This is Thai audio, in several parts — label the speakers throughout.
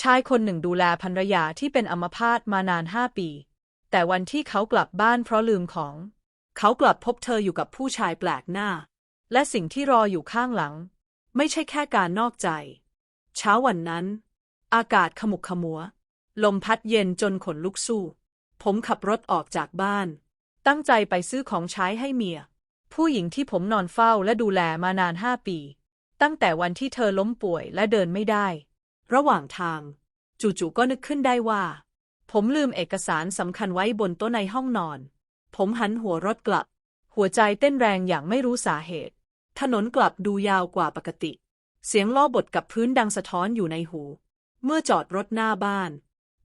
Speaker 1: ชายคนหนึ่งดูแลภรรยาที่เป็นอัมพาตมานานห้าปี แต่วันที่เขากลับบ้านเพราะลืมของ เขากลับพบเธออยู่กับผู้ชายแปลกหน้า และสิ่งที่รออยู่ข้างหลัง ไม่ใช่แค่การนอกใจ เช้าวันนั้น อากาศขมุกขมัว ลมพัดเย็นจนขนลุกสู้ ผมขับรถออกจากบ้าน ตั้งใจไปซื้อของใช้ให้เมีย ผู้หญิงที่ผมนอนเฝ้าและดูแลมานานห้าปี ตั้งแต่วันที่เธอล้มป่วยและเดินไม่ได้ ระหว่างทาง จู่ๆก็นึกขึ้นได้ว่า ผมลืมเอกสารสำคัญไว้บนโต๊ะในห้องนอน ผมหันหัวรถกลับ หัวใจเต้นแรงอย่างไม่รู้สาเหตุ ถนนกลับดูยาวกว่าปกติ เสียงล้อบดกับพื้นดังสะท้อนอยู่ในหู เมื่อจอดรถหน้าบ้าน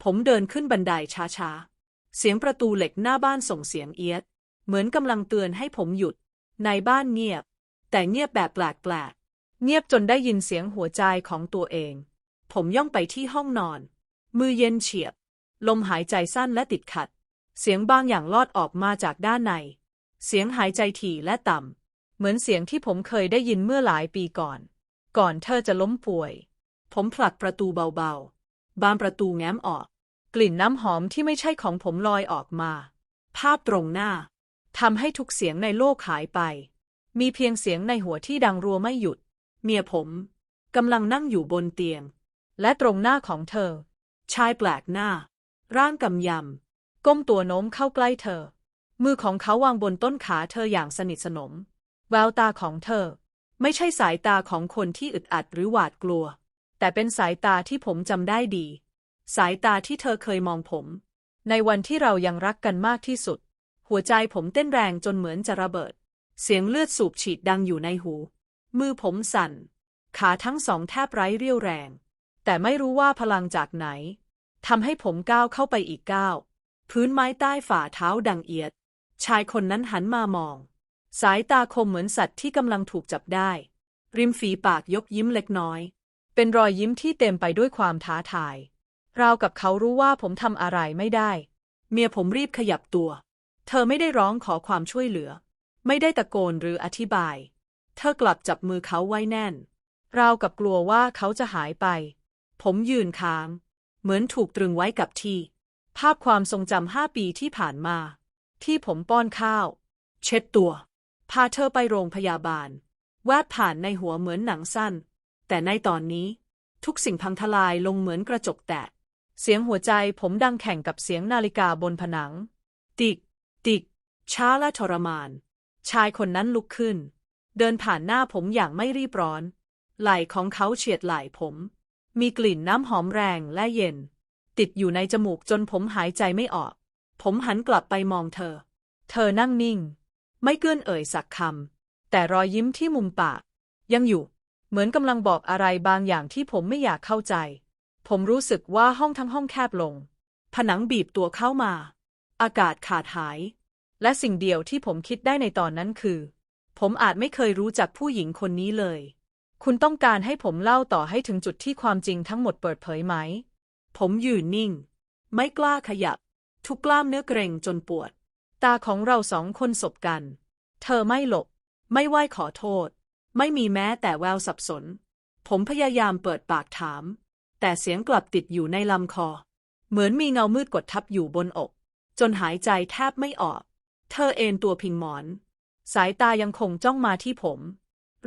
Speaker 1: ผมเดินขึ้นบันไดช้าๆ เสียงประตูเหล็กหน้าบ้านส่งเสียงเอียด เหมือนกำลังเตือนให้ผมหยุด ในบ้านเงียบ แต่เงียบแบบแปลกๆเงียบจนได้ยินเสียงหัวใจของตัวเอง ผมย่องไปที่ห้องนอน มือเย็นเฉียบ ลมหายใจสั้นและติดขัด เสียงบางอย่างลอดออกมาจากด้านใน เสียงหายใจถี่และต่ำ เหมือนเสียงที่ผมเคยได้ยินเมื่อหลายปีก่อน ก่อนเธอจะล้มป่วย ผมผลักประตูเบาๆ บานประตูแง้มออก กลิ่นน้ำหอมที่ไม่ใช่ของผมลอยออกมา ภาพตรงหน้าทำให้ทุกเสียงในโลกหายไป มีเพียงเสียงในหัวที่ดังรัวไม่หยุด เมียผมกำลังนั่งอยู่บนเตียง และตรงหน้าของเธอ ชายแปลกหน้า ร่างกำยำ ก้มตัวโน้มเข้าใกล้เธอ มือของเขาวางบนต้นขาเธออย่างสนิทสนม แววตาของเธอ ไม่ใช่สายตาของคนที่อึดอัดหรือหวาดกลัว แต่เป็นสายตาที่ผมจำได้ดี สายตาที่เธอเคยมองผม ในวันที่เรายังรักกันมากที่สุด หัวใจผมเต้นแรงจนเหมือนจะระเบิด เสียงเลือดสูบฉีดดังอยู่ในหู มือผมสั่น ขาทั้งสองแทบไร้เรี่ยวแรง แต่ไม่รู้ว่าพลังจากไหนทำให้ผมก้าวเข้าไปอีกก้าวพื้นไม้ใต้ฝ่าเท้าดังเอียด ชายคนนั้นหันมามอง สายตาคมเหมือนสัตว์ที่กำลังถูกจับได้ ริมฝีปากยกยิ้มเล็กน้อย เป็นรอยยิ้มที่เต็มไปด้วยความท้าทาย ราวกับเขารู้ว่าผมทำอะไรไม่ได้ เมียผมรีบขยับตัว เธอไม่ได้ร้องขอความช่วยเหลือ ไม่ได้ตะโกนหรืออธิบาย เธอกลับจับมือเขาไว้แน่น ราวกับกลัวว่าเขาจะหายไป ผมยืนค้าง เหมือนถูกตรึงไว้กับที่ ภาพความทรงจำห้าปีที่ผ่านมา ที่ผมป้อนข้าว เช็ดตัว พาเธอไปโรงพยาบาล แวบผ่านในหัวเหมือนหนังสั้น แต่ในตอนนี้ ทุกสิ่งพังทลายลงเหมือนกระจกแตก เสียงหัวใจผมดังแข่งกับเสียงนาฬิกาบนผนัง ติก ติก ช้าและทรมาน ชายคนนั้นลุกขึ้น เดินผ่านหน้าผมอย่างไม่รีบร้อน ไหล่ของเขาเฉียดไหล่ผม มีกลิ่นน้ำหอมแรงและเย็น ติดอยู่ในจมูกจนผมหายใจไม่ออก ผมหันกลับไปมองเธอ เธอนั่งนิ่ง ไม่เกื้อนเอ่ยสักคำแต่รอยยิ้มที่มุมปาก ยังอยู่ เหมือนกำลังบอกอะไรบางอย่างที่ผมไม่อยากเข้าใจ ผมรู้สึกว่าห้องทั้งห้องแคบลง ผนังบีบตัวเข้ามา อากาศขาดหาย และสิ่งเดียวที่ผมคิดได้ในตอนนั้นคือ ผมอาจไม่เคยรู้จักผู้หญิงคนนี้เลย คุณต้องการให้ผมเล่าต่อให้ถึงจุดที่ความจริงทั้งหมดเปิดเผยไหม ผมยืนนิ่ง ไม่กล้าขยับ ทุกกล้ามเนื้อเกร็งจนปวด ตาของเราสองคนสบกัน เธอไม่หลบ ไม่ไหวขอโทษ ไม่มีแม้แต่แววสับสน ผมพยายามเปิดปากถาม แต่เสียงกลับติดอยู่ในลำคอ เหมือนมีเงามืดกดทับอยู่บนอก จนหายใจแทบไม่ออก เธอเอนตัวพิงหมอน สายตายังคงจ้องมาที่ผม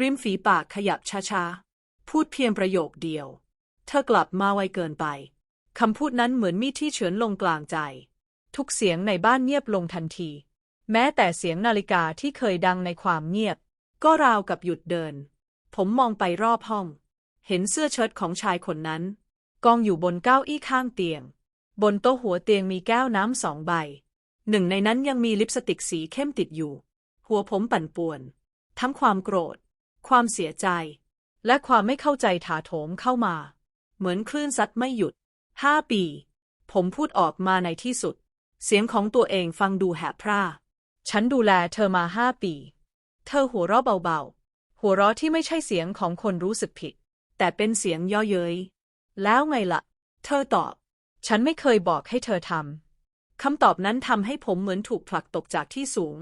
Speaker 1: ริมฝีปากขยับช้าๆ พูดเพียงประโยคเดียว เธอกลับมาไวเกินไป คำพูดนั้นเหมือนมีดที่เฉือนลงกลางใจ ทุกเสียงในบ้านเงียบลงทันที แม้แต่เสียงนาฬิกาที่เคยดังในความเงียบ ก็ราวกับหยุดเดิน ผมมองไปรอบห้อง เห็นเสื้อเชิ้ตของชายคนนั้น กองอยู่บนเก้าอี้ข้างเตียง บนโต๊ะหัวเตียงมีแก้วน้ำสองใบ หนึ่งในนั้นยังมีลิปสติกสีเข้มติดอยู่ หัวผมปั่นป่วน ทั้งความโกรธ ความเสียใจ และความไม่เข้าใจถาโถมเข้ามา เหมือนคลื่นซัดไม่หยุดห้าปี ผมพูดออกมาในที่สุด เสียงของตัวเองฟังดูแหบพร่า ฉันดูแลเธอมาห้าปี เธอหัวเราะเบาๆ หัวเราะที่ไม่ใช่เสียงของคนรู้สึกผิด แต่เป็นเสียงย่อเย้ย แล้วไงล่ะ เธอตอบ ฉันไม่เคยบอกให้เธอทำคำตอบนั้นทำให้ผมเหมือนถูกผลักตกจากที่สูง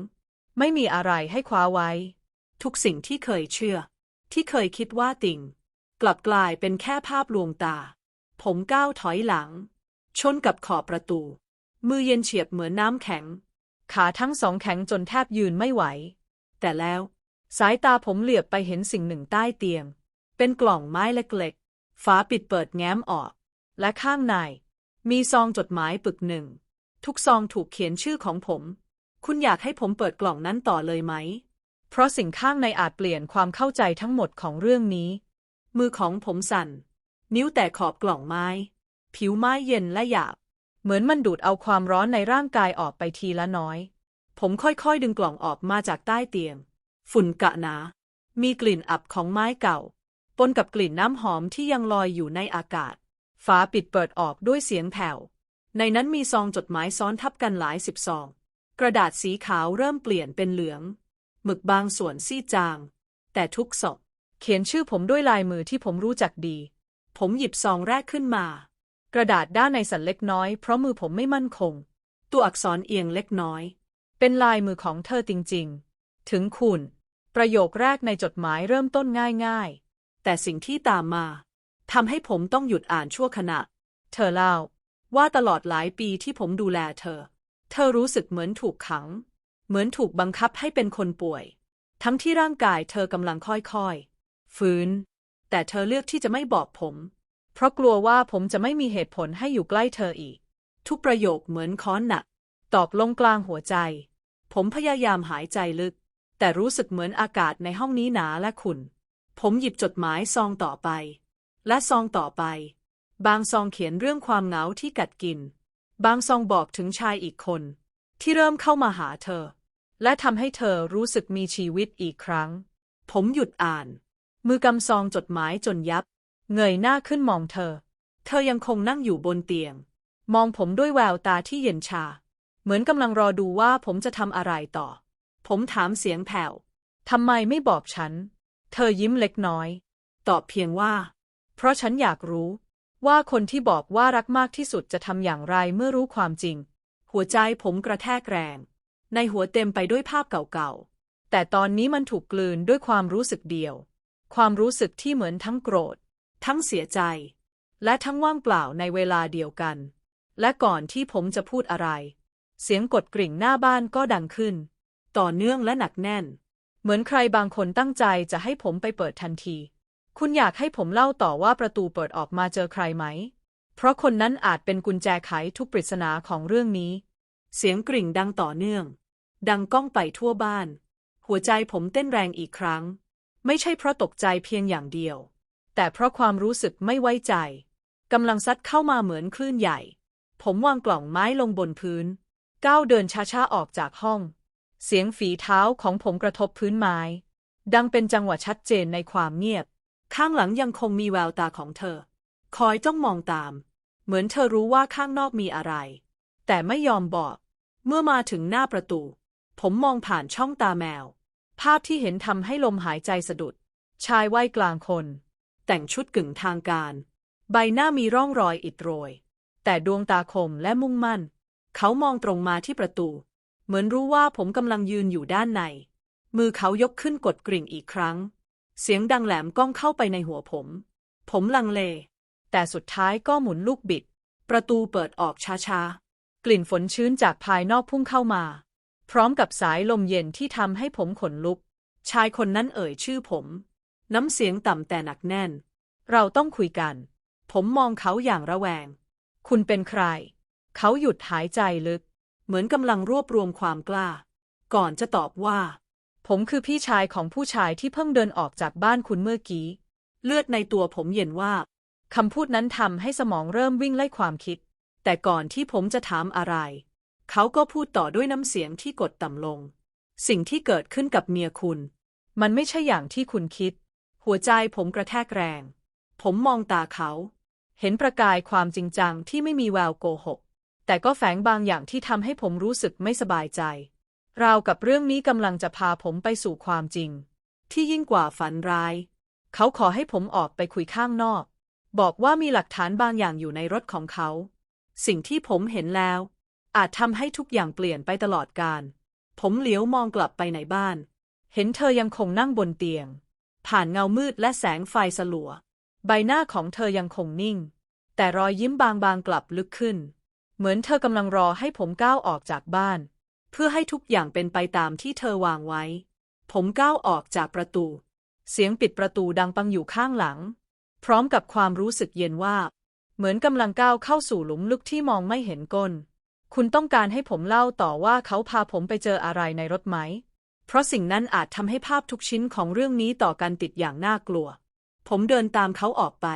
Speaker 1: ไม่มีอะไรให้คว้าไว้ ทุกสิ่งที่เคยเชื่อ ที่เคยคิดว่าติ่ง กลับกลายเป็นแค่ภาพลวงตา ผ
Speaker 2: มก้าวถอยหลัง ชนกับขอบประตู มือเย็นเฉียบเหมือนน้ำแข็ง
Speaker 1: ขาทั้งสองแข็งจนแทบยืนไม่ไหว
Speaker 2: แต่แล้ว
Speaker 1: สายตาผมเหลือบไปเห็นสิ่งหนึ่งใต้เตียง
Speaker 2: เป็นกล่องไม้เล็กๆฝาปิดเปิดแง้มออก
Speaker 1: และข้างใน
Speaker 2: มีซองจดหมายปึกหนึ่ง ทุกซองถูกเขียนชื่อของผม คุณอยากให้ผมเปิดกล่องนั้นต่อเลยไหม
Speaker 1: เพราะสิ่งข้างในอาจเปลี่ยนความเข้าใจทั้งหมดของเรื่องนี้
Speaker 2: มือของผมสั่น นิ้วแต่ขอบกล่องไม้ ผิวไม้เย็นและหยาบ
Speaker 1: เหมือนมันดูดเอาความร้อนในร่างกายออกไปทีละน้อย
Speaker 2: ผมค่อยๆ ดึงกล่องออกมาจากใต้เตียง ฝุ่นกะหนา มีกลิ่นอับของไม้เก่า ปนกับกลิ่นน้ำหอมที่ยังลอยอยู่ในอากาศ ฝาปิดเปิดออกด้วยเสียงแผ่ว ในนั้นมีซองจดหมายซ้อนทับกันหลายสิบซอง กระดาษสีขาวเริ่มเปลี่ยนเป็นเหลือง หมึกบางส่วนซีดจาง แต่ทุกศพ
Speaker 1: เขียนชื่อผมด้วยลายมือที่ผมรู้จักดี
Speaker 2: ผมหยิบซองแรกขึ้นมา
Speaker 1: กระดาษด้านในสั่นเล็กน้อยเพราะมือผมไม่มั่นคง
Speaker 2: ตัวอักษรเอียงเล็กน้อย
Speaker 1: เป็นลายมือของเธอจริง ๆ ถึงคุณ ประโยคแรกในจดหมายเริ่มต้นง่ายๆ
Speaker 2: แต่สิ่งที่ตามมาทำให้ผมต้องหยุดอ่านชั่วขณะ
Speaker 1: เธอเล่า
Speaker 2: ว่าตลอดหลายปีที่ผมดูแลเธอ เธอรู้สึกเหมือนถูกขัง เหมือนถูกบังคับให้เป็นคนป่วย ทั้งที่ร่างกายเธอกำลังค่อยๆ ฟื้น แต่เธอเลือกที่จะไม่บอกผม
Speaker 1: เพราะกลัวว่าผมจะไม่มีเหตุผลให้อยู่ใกล้เธออีก
Speaker 2: ทุกประโยคเหมือนค้อนหนัก
Speaker 1: ตอกลงกลางหัวใจ
Speaker 2: ผมพยายามหายใจลึก แต่รู้สึกเหมือนอากาศในห้องนี้หนาและขุ่น ผมหยิบจดหมายซองต่อไป และซองต่อไป บางซองเขียนเรื่องความเหงาที่กัดกิน บางซองบอกถึงชายอีกคน ที่เริ่มเข้ามาหาเธอ
Speaker 1: และทำให้เธอรู้สึกมีชีวิตอีกครั้ง
Speaker 2: ผมหยุดอ่าน มือกำซองจดหมายจนยับ
Speaker 1: เงยหน้าขึ้นมองเธอ
Speaker 2: เธอยังคงนั่งอยู่บนเตียง
Speaker 1: มองผมด้วยแววตาที่เย็นชา เหมือนกำลังรอดูว่าผมจะทำอะไรต่อ
Speaker 2: ผมถามเสียงแผ่ว
Speaker 1: ทำไมไม่บอกฉัน เธอยิ้มเล็กน้อย
Speaker 2: ตอบเพียงว่า
Speaker 1: เพราะฉันอยากรู้ว่าคนที่บอกว่ารักมากที่สุดจะทำอย่างไรเมื่อรู้ความจริง
Speaker 2: หัวใจผมกระแทกแรง ในหัวเต็มไปด้วยภาพเก่าๆ
Speaker 1: แต่ตอนนี้มันถูกกลืนด้วยความรู้สึกเดียว ความรู้สึกที่เหมือนทั้งโกรธ
Speaker 2: ทั้งเสียใจ
Speaker 1: และทั้งว่างเปล่าในเวลาเดียวกัน และก่อนที่ผมจะพูดอะไร เสียงกดกริ่งหน้าบ้านก็ดังขึ้น
Speaker 2: ต่อเนื่องและหนักแน่น
Speaker 1: เหมือนใครบางคนตั้งใจจะให้ผมไปเปิดทันที คุณอยากให้ผมเล่าต่อว่าประตูเปิดออกมาเจอใครไหม เพราะคนนั้นอาจเป็นกุญแจไขทุกปริศนาของเรื่องนี้
Speaker 2: เสียงกริ่งดังต่อเนื่อง ดังก้องไปทั่วบ้าน หัวใจผมเต้นแรงอีกครั้ง ไม่ใช่เพราะตกใจเพียงอย่างเดียว
Speaker 1: แต่เพราะความรู้สึกไม่ไว้ใจกำลังซัดเข้ามาเหมือนคลื่นใหญ่ ผมวางกล่องไม้ลงบนพื้น ก้าวเดินช้าๆออกจากห้อง เสียงฝีเท้าของผมกระทบพื้นไม้ ดังเป็นจังหวะชัดเจนในความเงียบ
Speaker 2: ข้างหลังยังคงมีแววตาของเธอ คอยจ้องมองตาม เหมือนเธอรู้ว่าข้างนอกมีอะไร แต่ไม่ยอมบอก เมื่อมาถึงหน้าประตู ผมมองผ่านช่องตาแมว ภาพที่เห็นทำให้ลมหายใจสะดุด ชายวัยกลางคน แต่งชุดกึ่งทางการ ใบหน้ามีร่องรอยอิดโรย แต่ดวงตาคมและมุ่งมั่น เขามองตรงมาที่ประตู เหมือนรู้ว่าผมกำลังยืนอยู่ด้านใน มือเขายกขึ้นกดกริ่งอีกครั้ง เสียงดังแหลมก้องเข้าไปในหัวผม ผมลังเล
Speaker 1: แต่สุดท้ายก็หมุนลูกบิด
Speaker 2: ประตูเปิดออกช้าๆ
Speaker 1: กลิ่นฝนชื้นจากภายนอกพุ่งเข้ามา พร้อมกับสายลมเย็นที่ทำให้ผมขนลุก
Speaker 2: ชายคนนั้นเอ่ยชื่อผม น้ำเสียงต่ำแต่หนักแน่น
Speaker 1: เราต้องคุยกัน
Speaker 2: ผมมองเขาอย่างระแวง
Speaker 1: คุณเป็นใคร เขาหยุดหายใจลึก
Speaker 2: เหมือนกำลังรวบรวมความกล้า ก่อนจะตอบว่า
Speaker 1: ผมคือพี่ชายของผู้ชายที่เพิ่งเดินออกจากบ้านคุณเมื่อกี้
Speaker 2: เลือดในตัวผมเย็นว่า
Speaker 1: คำพูดนั้นทำให้สมองเริ่มวิ่งไล่ความคิด
Speaker 2: แต่ก่อนที่ผมจะถามอะไร เขาก็พูดต่อด้วยน้ำเสียงที่กดต่ำลง สิ่งที่เกิดขึ้นกับเมียคุณ
Speaker 1: มันไม่ใช่อย่างที่คุณคิด
Speaker 2: หัวใจผมกระแทกแรง ผมมองตาเขา
Speaker 1: เห็นประกายความจริงจังที่ไม่มีแววโกหก แต่ก็แฝงบางอย่างที่ทำให้ผมรู้สึกไม่สบายใจ ราวกับเรื่องนี้กำลังจะพาผมไปสู่ความจริง
Speaker 2: ที่ยิ่งกว่าฝันร้าย
Speaker 1: เขาขอให้ผมออกไปคุยข้างนอก บอกว่ามีหลักฐานบางอย่างอยู่ในรถของเขา
Speaker 2: สิ่งที่ผมเห็นแล้ว อาจทำให้ทุกอย่างเปลี่ยนไปตลอดกาลผมเหลียวมองกลับไปในบ้าน
Speaker 1: เห็นเธอยังคงนั่งบนเตียง
Speaker 2: ผ่านเงามืดและแสงไฟสลัว
Speaker 1: ใบหน้าของเธอยังคงนิ่ง แต่รอยยิ้มบางๆกลับลึกขึ้น เหมือนเธอกำลังรอให้ผมก้าวออกจากบ้าน
Speaker 2: เพื่อให้ทุกอย่างเป็นไปตามที่เธอวางไว้ ผมก้าวออกจากประตู
Speaker 1: เสียงปิดประตูดังปังอยู่ข้างหลัง พร้อมกับความรู้สึกเย็นว่า เหมือนกำลังก้าวเข้าสู่หลุมลึกที่มองไม่เห็นก้น คุณต้องการให้ผมเล่าต่อว่าเขาพาผมไปเจออะไรในรถไหม
Speaker 2: เพราะสิ่งนั้นอาจทำให้ภาพทุกชิ้นของเรื่องนี้ต่อกันติดอย่างน่ากลัว ผมเดินตามเขาออกไป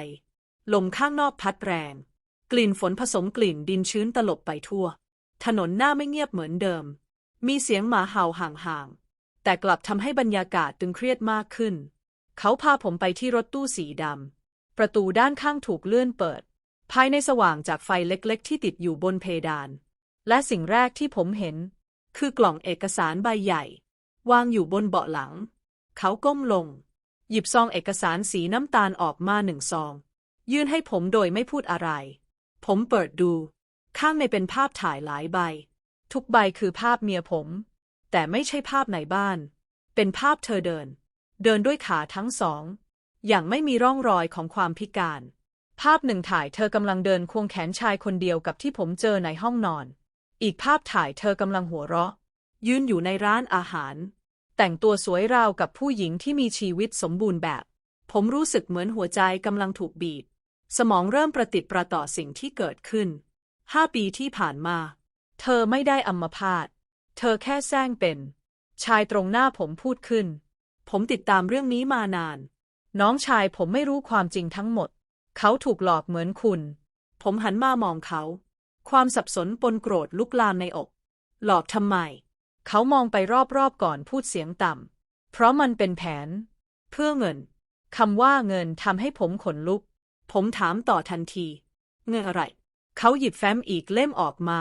Speaker 2: ลมข้างนอกพัดแรง กลิ่นฝนผสมกลิ่นดินชื้นตลบไปทั่ว ถนนหน้าไม่เงียบเหมือนเดิม มีเสียงหมาเห่าห่างๆ แต่กลับทำให้บรรยากาศตึงเครียดมากขึ้น เขาพาผมไปที่รถตู้สีดำ ประตูด้านข้างถูกเลื่อนเปิด ภายในสว่างจากไฟเล็กๆ ที่ติดอยู่บนเพดาน และสิ่งแรกที่ผมเห็น คือกล่องเอกสารใบใหญ่ วางอยู่บนเบาะหลัง เขาก้มลง หยิบซองเอกสารสีน้ำตาลออกมาหนึ่งซอง ยื่นให้ผมโดยไม่พูดอะไร ผมเปิดดู ข้างในเป็นภาพถ่ายหลายใบ
Speaker 1: ทุกใบคือภาพเมียผม
Speaker 2: แต่ไม่ใช่ภาพในบ้าน เป็นภาพเธอเดิน เดินด้วยขาทั้งสอง อย่างไม่มีร่องรอยของความพิการ
Speaker 1: ภาพหนึ่งถ่ายเธอกำลังเดินควงแขนชายคนเดียวกับที่ผมเจอในห้องนอน อีกภาพถ่ายเธอกำลังหัวเราะ
Speaker 2: ยืนอยู่ในร้านอาหาร
Speaker 1: แต่งตัวสวยราวกับผู้หญิงที่มีชีวิตสมบูรณ์แบบ
Speaker 2: ผมรู้สึกเหมือนหัวใจกำลังถูกบีบ สมองเริ่มประติดประต่อสิ่งที่เกิดขึ้นห้าปีที่ผ่านมา
Speaker 1: เธอไม่ได้อัมพาต เธอแค่แซงเป็น ชายตรงหน้าผมพูดขึ้น
Speaker 2: ผมติดตามเรื่องนี้มานาน
Speaker 1: น้องชายผมไม่รู้ความจริงทั้งหมด เขาถูกหลอกเหมือนคุณ
Speaker 2: ผมหันมามองเขา ความสับสนปนโกรธลุกลามในอก หลอกทำไม
Speaker 1: เขามองไปรอบๆก่อนพูดเสียงต่ำ เพราะมันเป็นแผน
Speaker 2: เพื่อเงิน
Speaker 1: คำว่าเงินทำให้ผมขนลุก
Speaker 2: ผมถามต่อทันที เงินอะไร เขาหยิบแฟ้มอีกเล่มออกมา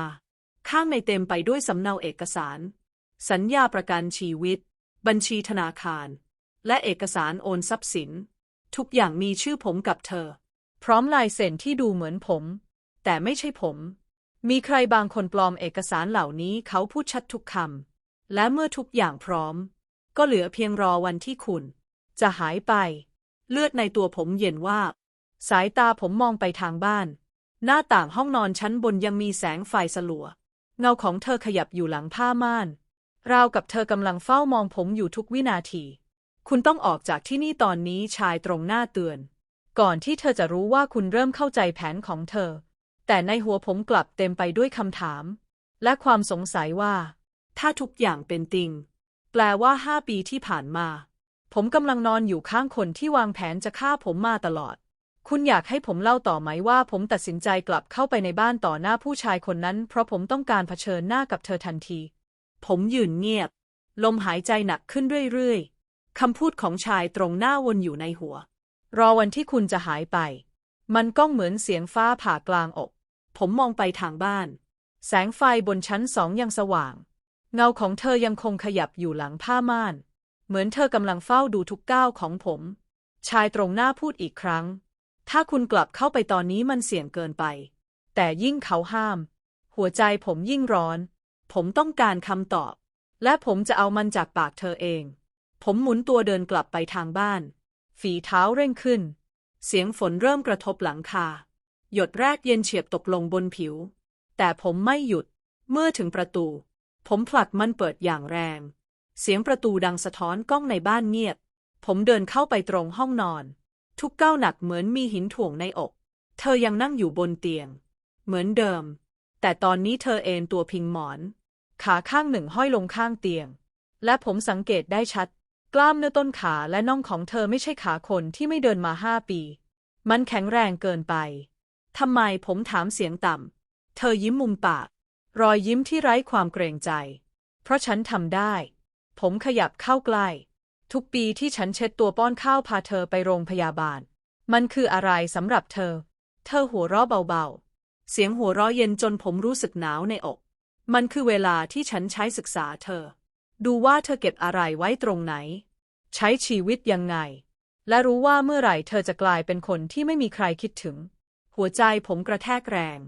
Speaker 2: ข้างในเต็มไปด้วยสำเนาเอกสาร สัญญาประกันชีวิต บัญชีธนาคาร และเอกสารโอนทรัพย์สิน ทุกอย่างมีชื่อผมกับเธอ
Speaker 1: พร้อมลายเซ็นที่ดูเหมือนผม แต่ไม่ใช่ผม มีใครบางคนปลอมเอกสารเหล่านี้เขาพูดชัดทุกคำและเมื่อทุกอย่างพร้อม ก็เหลือเพียงรอวันที่คุณ จะหายไป
Speaker 2: เลือดในตัวผมเย็นว่า
Speaker 1: สายตาผมมองไปทางบ้าน หน้าต่างห้องนอนชั้นบนยังมีแสงไฟสลัว เงาของเธอขยับอยู่หลังผ้าม่านราวกับเธอกำลังเฝ้ามองผมอยู่ทุกวินาที คุณต้องออกจากที่นี่ตอนนี้ชายตรงหน้าเตือน ก่อนที่เธอจะรู้ว่าคุณเริ่มเข้าใจแผนของเธอ แต่ในหัวผมกลับเต็มไปด้วยคำถาม และความสงสัยว่า
Speaker 2: ถ้าทุกอย่างเป็นจริง แปลว่าห้าปีที่ผ่านมา
Speaker 1: ผมกำลังนอนอยู่ข้างคนที่วางแผนจะฆ่าผมมาตลอด คุณอยากให้ผมเล่าต่อไหมว่า ผมตัดสินใจกลับเข้าไปในบ้านต่อหน้าผู้ชายคนนั้น เพราะผมต้องการเผชิญหน้ากับเธอทันที
Speaker 2: ผมยืนเงียบ ลมหายใจหนักขึ้นเรื่อยๆ คำพูดของชายตรงหน้าวนอยู่ในหัว
Speaker 1: รอวันที่คุณจะหายไป มันก้องเหมือนเสียงฟ้าผ่ากลางอก
Speaker 2: ผมมองไปทางบ้าน
Speaker 1: แสงไฟบนชั้นสองยังสว่าง เงาของเธอยังคงขยับอยู่หลังผ้าม่าน เหมือนเธอกำลังเฝ้าดูทุกก้าวของผม ชายตรงหน้าพูดอีกครั้ง ถ้าคุณกลับเข้าไปตอนนี้มันเสี่ยงเกินไป แต่ยิ่งเขาห้าม หัวใจผมยิ่งร้อน
Speaker 2: ผมต้องการคำตอบ
Speaker 1: และผมจะเอามันจากปากเธอเอง
Speaker 2: ผมหมุนตัวเดินกลับไปทางบ้าน
Speaker 1: ฝีเท้าเร่งขึ้น
Speaker 2: เสียงฝนเริ่มกระทบหลังคา หยดแรกเย็นเฉียบตกลงบนผิว แต่ผมไม่หยุด เมื่อถึงประตู ผมผลักมันเปิดอย่างแรง เสียงประตูดังสะท้อนกล้องในบ้านเงียบ ผมเดินเข้าไปตรงห้องนอน ทุกก้าวหนักเหมือนมีหินถ่วงในอก เธอยังนั่งอยู่บนเตียง เหมือนเดิม แต่ตอนนี้เธอเอนตัวพิงหมอน
Speaker 1: ขาข้างหนึ่งห้อยลงข้างเตียง และผมสังเกตได้ชัด กล้ามเนื้อต้นขาและน่องของเธอไม่ใช่ขาคนที่ไม่เดินมาห้าปี มันแข็งแรงเกินไป
Speaker 2: ทำไมผมถามเสียงต่ำ เธอยิ้มมุมปาก
Speaker 1: รอยยิ้มที่ไร้ความเกรงใจ เพราะฉันทำได้ ผมขยับเข้าใกล้ ทุกปีที่ฉันเช็ดตัวป้อนข้าวพาเธอไปโรงพยาบาล มันคืออะไรสำหรับเธอ เธอหัวเราะเบาๆ
Speaker 2: เสียงหัวเราะเย็นจนผมรู้สึกหนาวในอก มันคือเวลาที่ฉันใช้ศึกษาเธอ ดูว่าเธอเก็บอะไรไว้ตรงไหน
Speaker 1: ใช้ชีวิตยังไง และรู้ว่าเมื่อไหร่เธอจะกลายเป็นคนที่ไม่มีใครคิดถึง
Speaker 2: หัวใจผมกระแทกแรง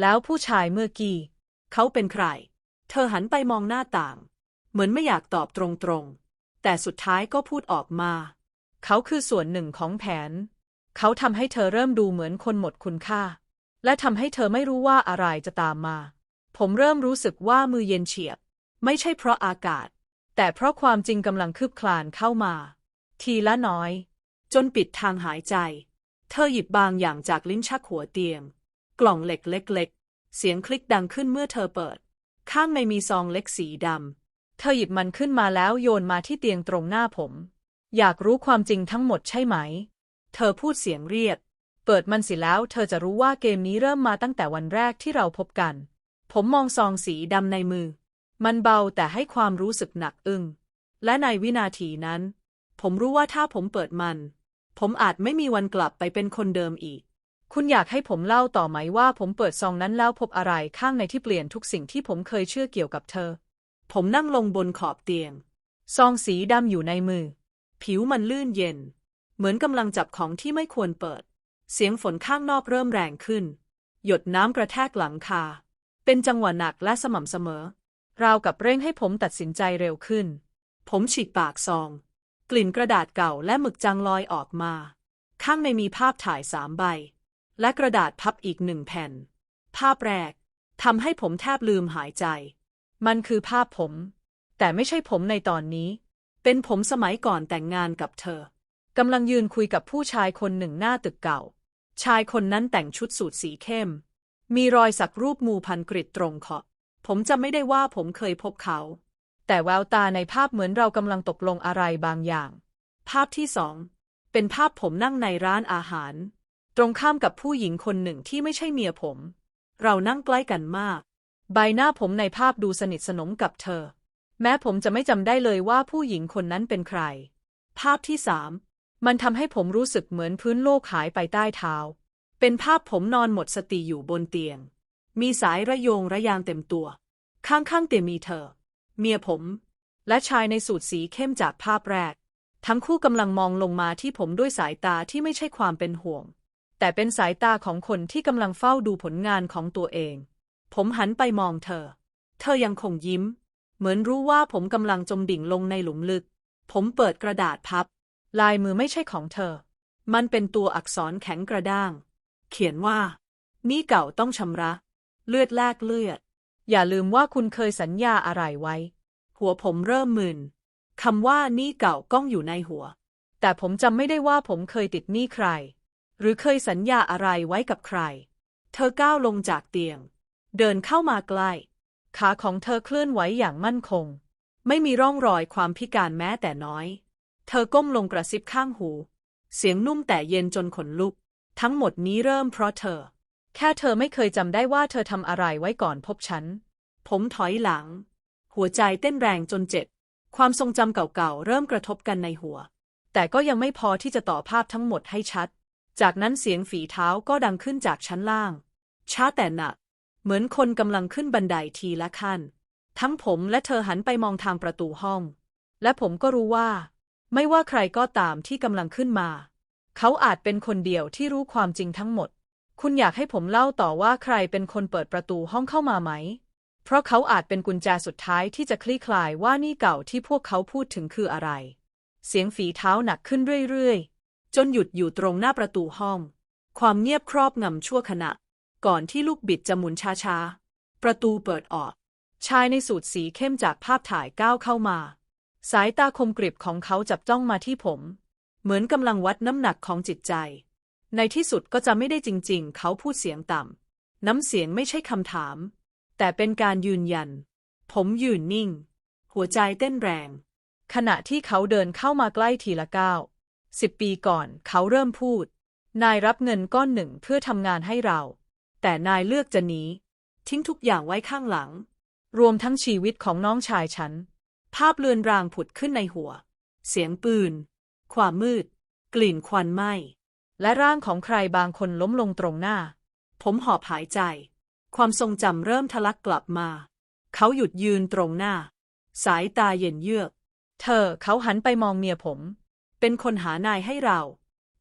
Speaker 1: แล้วผู้ชายเมื่อกี้
Speaker 2: เขาเป็นใคร เธอหันไปมองหน้าต่าง เหมือนไม่อยากตอบตรงๆ แต่สุดท้ายก็พูดออกมา
Speaker 1: เขาคือส่วนหนึ่งของแผน เขาทำให้เธอเริ่มดูเหมือนคนหมดคุณค่า และทำให้เธอไม่รู้ว่าอะไรจะตามมา ผมเริ่มรู้สึกว่ามือเย็นเฉียบ ไม่ใช่เพราะอากาศ แต่เพราะความจริงกำลังคืบคลานเข้ามา ทีละน้อย
Speaker 2: จนปิดทางหายใจ เธอหยิบบางอย่างจากลิ้นชักหัวเตียง กล่องเหล็กเล็ก ๆ เสียงคลิกดังขึ้นเมื่อเธอเปิด ข้างในมีซองเล็กสีดำ
Speaker 1: เธอหยิบมันขึ้นมาแล้วโยนมาที่เตียงตรงหน้าผม อยากรู้ความจริงทั้งหมดใช่ไหม
Speaker 2: เธอพูดเสียงเรียด
Speaker 1: เปิดมันสิแล้วเธอจะรู้ว่าเกมนี้เริ่มมาตั้งแต่วันแรกที่เราพบกัน
Speaker 2: ผมมองซองสีดำในมือ มันเบาแต่ให้ความรู้สึกหนักอึ้ง และในวินาทีนั้น ผมรู้ว่าถ้าผมเปิดมัน ผมอาจไม่มีวันกลับไปเป็นคนเดิมอีก
Speaker 1: คุณอยากให้ผมเล่าต่อไหมว่าผมเปิดซองนั้นแล้วพบอะไรข้างในที่เปลี่ยนทุกสิ่งที่ผมเคยเชื่อเกี่ยวกับเธอ
Speaker 2: ผมนั่งลงบนขอบเตียง
Speaker 1: ซองสีดำอยู่ในมือ
Speaker 2: ผิวมันลื่นเย็น เหมือนกำลังจับของที่ไม่ควรเปิด เสียงฝนข้างนอกเริ่มแรงขึ้น หยดน้ำกระแทกหลังคา เป็นจังหวะหนักและสม่ำเสมอ
Speaker 1: ราวกับเร่งให้ผมตัดสินใจเร็วขึ้น
Speaker 2: ผมฉีกปากซอง กลิ่นกระดาษเก่าและหมึกจางลอยออกมา ข้างในมีภาพถ่ายสามใบ และกระดาษพับอีกหนึ่งแผ่น ภาพแรกทำให้ผมแทบลืมหายใจ
Speaker 1: มันคือภาพผม แต่ไม่ใช่ผมในตอนนี้
Speaker 2: เป็นผมสมัยก่อนแต่งงานกับเธอ
Speaker 1: กำลังยืนคุยกับผู้ชายคนหนึ่งหน้าตึกเก่า
Speaker 2: ชายคนนั้นแต่งชุดสูทสีเข้ม มีรอยสักรูปงูพันกริดตรงคอ ผมจำไม่ได้ว่าผมเคยพบเขา
Speaker 1: แต่แววตาในภาพเหมือนเรากำลังตกลงอะไรบางอย่าง
Speaker 2: ภาพที่สองเป็นภาพผมนั่งในร้านอาหาร ตรงข้ามกับผู้หญิงคนหนึ่งที่ไม่ใช่เมียผม เรานั่งใกล้กันมาก
Speaker 1: ใบหน้าผมในภาพดูสนิทสนมกับเธอ แม้ผมจะไม่จำได้เลยว่าผู้หญิงคนนั้นเป็นใคร
Speaker 2: ภาพที่สาม
Speaker 1: มันทำให้ผมรู้สึกเหมือนพื้นโลกหายไปใต้เท้า
Speaker 2: เป็นภาพผมนอนหมดสติอยู่บนเตียง มีสายระโยงระยางเต็มตัว ข้างๆเตียงมีเธอ เมียผม
Speaker 1: และชายในสูทสีเข้มจากภาพแรก ทั้งคู่กำลังมองลงมาที่ผมด้วยสายตาที่ไม่ใช่ความเป็นห่วง แต่เป็นสายตาของคนที่กำลังเฝ้าดูผลงานของตัวเอง
Speaker 2: ผมหันไปมองเธอ เธอยังคงยิ้ม เหมือนรู้ว่าผมกำลังจมดิ่งลงในหลุมลึก ผมเปิดกระดาษพับ
Speaker 1: ลายมือไม่ใช่ของเธอ
Speaker 2: มันเป็นตัวอักษรแข็งกระด้าง เขียนว่านี่เก่าต้องชำระ เลือดแลกเลือด
Speaker 1: อย่าลืมว่าคุณเคยสัญญาอะไรไว้
Speaker 2: หัวผมเริ่มมึนคำว่านี่เก่าก้องอยู่ในหัว
Speaker 1: แต่ผมจำไม่ได้ว่าผมเคยติดหนี้ใคร หรือเคยสัญญาอะไรไว้กับใคร
Speaker 2: เธอก้าวลงจากเตียง เดินเข้ามาใกล้
Speaker 1: ขาของเธอเคลื่อนไหวอย่างมั่นคง
Speaker 2: ไม่มีร่องรอยความพิการแม้แต่น้อย เธอก้มลงกระซิบข้างหู เสียงนุ่มแต่เย็นจนขนลุก ทั้งหมดนี้เริ่มเพราะเธอ
Speaker 1: แค่เธอไม่เคยจำได้ว่าเธอทำอะไรไว้ก่อนพบฉัน
Speaker 2: ผมถอยหลัง หัวใจเต้นแรงจนเจ็บ ความทรงจำเก่าๆ เริ่มกระทบกันในหัว
Speaker 1: แต่ก็ยังไม่พอที่จะต่อภาพทั้งหมดให้ชัด จากนั้นเสียงฝีเท้าก็ดังขึ้นจากชั้นล่าง ช้าแต่หนัก เหมือนคนกำลังขึ้นบันไดทีละขั้น ทั้งผมและเธอหันไปมองทางประตูห้อง และผมก็รู้ว่า ไม่ว่าใครก็ตามที่กำลังขึ้นมา เขาอาจเป็นคนเดียวที่รู้ความจริงทั้งหมด คุณอยากให้ผมเล่าต่อว่าใครเป็นคนเปิดประตูห้องเข้ามาไหม เพราะเขาอาจเป็นกุญแจสุดท้ายที่จะคลี่คลายว่านี่เก่าที่พวกเขาพูดถึงคืออะไร เสียงฝีเท้าหนักขึ้นเรื่อยๆ
Speaker 2: จนหยุดอยู่ตรงหน้าประตูห้อง ความเงียบครอบงำชั่วขณะ ก่อนที่ลูกบิดจะหมุนช้าๆ ประตูเปิดออก
Speaker 1: ชายในสูทสีเข้มจากภาพถ่ายก้าวเข้ามา สายตาคมกริบของเขาจับจ้องมาที่ผม เหมือนกำลังวัดน้ำหนักของจิตใจ ในที่สุดก็จะไม่ได้จริง ๆ เขาพูดเสียงต่ำ น้ำเสียงไม่ใช่คำถาม แต่เป็นการยืนยัน ผมยืนนิ่ง หัวใจเต้นแรง ขณะที่เขาเดินเข้ามาใกล้ทีละก้าวสิบปีก่อนเขาเริ่มพูด นายรับเงินก้อนหนึ่งเพื่อทำงานให้เรา แต่นายเลือกจะหนี ทิ้งทุกอย่างไว้ข้างหลัง รวมทั้งชีวิตของน้องชายฉัน ภาพเลือนรางผุดขึ้นในหัว เสียงปืน ความมืด กลิ่นควันไหม้ และร่างของใครบางคนล้มลงตรงหน้า ผมหอบหายใจ ความทรงจำเริ่มทะลักกลับมา เขาหยุดยืนตรงหน้า สายตาเย็นเยือก เธอเขาหันไปมองเมียผม เป็นคนหานายให้เรา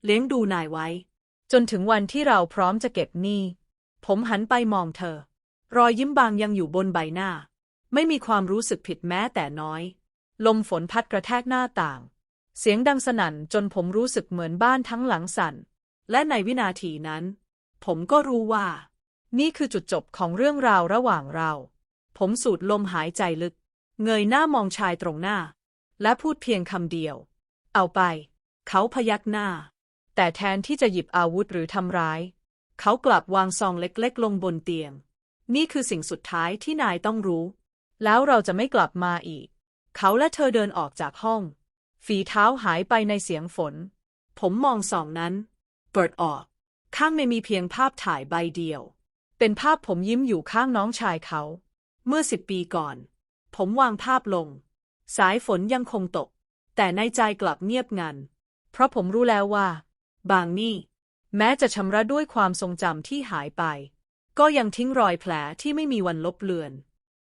Speaker 1: เลี้ยงดูนายไว้ จนถึงวันที่เราพร้อมจะเก็บหนี้ ผมหันไปมองเธอ รอยยิ้มบางยังอยู่บนใบหน้า ไม่มีความรู้สึกผิดแม้แต่น้อย ลมฝนพัดกระแทกหน้าต่าง เสียงดังสนั่นจนผมรู้สึกเหมือนบ้านทั้งหลังสั่น และในวินาทีนั้น ผมก็รู้ว่า นี่คือจุดจบของเรื่องราวระหว่างเรา
Speaker 2: ผมสูดลมหายใจลึก เงยหน้ามองชายตรงหน้า และพูดเพียงคำเดียว เอาไป เขาพยักหน้า
Speaker 1: แต่แทนที่จะหยิบอาวุธหรือทำร้าย
Speaker 2: เขากลับวางซองเล็กๆ ลงบนเตียง นี่คือสิ่งสุดท้ายที่นายต้องรู้
Speaker 1: แล้วเราจะไม่กลับมาอีก
Speaker 2: เขาและเธอเดินออกจากห้อง
Speaker 1: ฝีเท้าหายไปในเสียงฝน
Speaker 2: ผมมองซองนั้น เปิดออก ข้างในมีเพียงภาพถ่ายใบเดียว
Speaker 1: เป็นภาพผมยิ้มอยู่ข้างน้องชายเขา
Speaker 2: เมื่อสิบปีก่อน ผมวางภาพลง สายฝนยังคงตก แต่ในใจกลับเงียบงัน
Speaker 1: เพราะผมรู้แล้วว่า
Speaker 2: บางนี่
Speaker 1: แม้จะชำระด้วยความทรงจำที่หายไป
Speaker 2: ก็ยังทิ้งรอยแผลที่ไม่มีวันลบเลือน